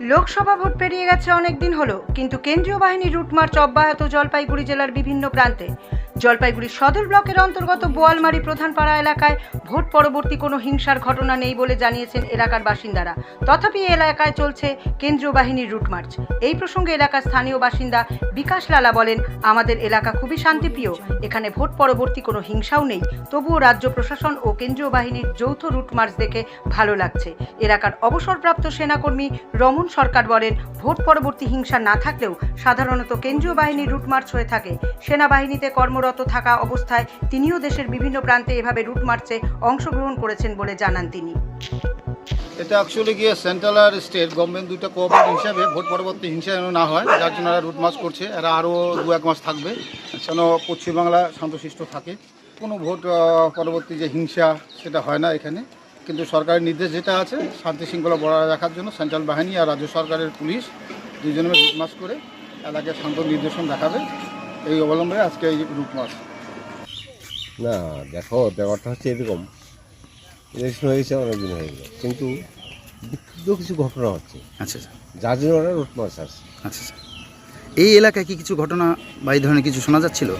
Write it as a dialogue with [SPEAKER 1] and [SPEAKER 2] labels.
[SPEAKER 1] Lok Sabha vote পেরিয়ে গেছে অনেক দিন হলো, কিন্তু কেন্দ্রীয় বাহিনীর রুটমার্চ অব্যাহত জলপাইগুড়ি জেলার বিভিন্ন প্রান্তে। জলপাইগুড়ি সদর ব্লকের অন্তর্গত বোয়ালমারি প্রধানপাড়া এলাকায় ভোট পরবর্তী কোনো হিংসার ঘটনা নেই বলে জানিয়েছেন এলাকার বাসিন্দারা। তথাপি এলাকায় চলছে কেন্দ্রীয় বাহিনীর রুট মার্চ। এই প্রসঙ্গে এলাকার স্থানীয় বাসিন্দা বিকাশ লালা বলেন, আমাদের এলাকা খুবই শান্তিপ্রিয়। এখানে ভোট পরবর্তী কোনো হিংসাও নেই। তবুও রাজ্য প্রশাসন ও কেন্দ্রীয় বাহিনীর যৌথ রুটমার্চ দেখে ভালো লাগছে। এলাকার অবসরপ্রাপ্ত সেনাকর্মী রমন সরকার বলেন, ভোট পরবর্তী হিংসা না থাকলেও সাধারণত কেন্দ্রীয় বাহিনীর রুটমার্চ হয়ে থাকে। সেনাবাহিনীতে কর্মরত থাকা অবস্থায় তিনিও দেশের বিভিন্ন প্রান্তে এভাবে রুট মার্চে অংশগ্রহণ করেছেন বলে জানান তিনি।
[SPEAKER 2] এটা অ্যাকচুয়ালি গিয়ে সেন্ট্রাল আর স্টেট গভর্নমেন্ট দুটো কোঅপারেট হিসাবে ভোট পরবর্তী হিংসা যেন না হয়, যার জন্য এরা রুট মার্চ করছে। এরা আরও দু এক মাস থাকবে, যেন পশ্চিমবাংলা শান্তশিষ্ট থাকে। কোনো ভোট পরবর্তী যে হিংসা, সেটা হয় না এখানে। কিন্তু সরকারের নির্দেশ যেটা আছে, শান্তি শৃঙ্খলা বজায় রাখার জন্য সেন্ট্রাল বাহিনী আর রাজ্য সরকারের পুলিশ দুজনে রুট মার্চ করে এলাকায় শান্ত নির্দেশন দেখাবে। এই অবলম্বনে আজকে এই রূপ মাছ
[SPEAKER 3] না দেখো ব্যাপারটা হচ্ছে এরকম। ইলেকশন হয়েছে গেছে অনেকদিন হয়ে গেল। কিন্তু বিক্ষুব্ধ কিছু ঘটনা হচ্ছে।
[SPEAKER 4] আচ্ছা স্যার
[SPEAKER 3] যার জন্য ওরা রুট মার্চ আসছে।
[SPEAKER 4] আচ্ছা আচ্ছা। এই এলাকায় কি কিছু ঘটনা বা এই ধরনের কিছু শোনা যাচ্ছিল?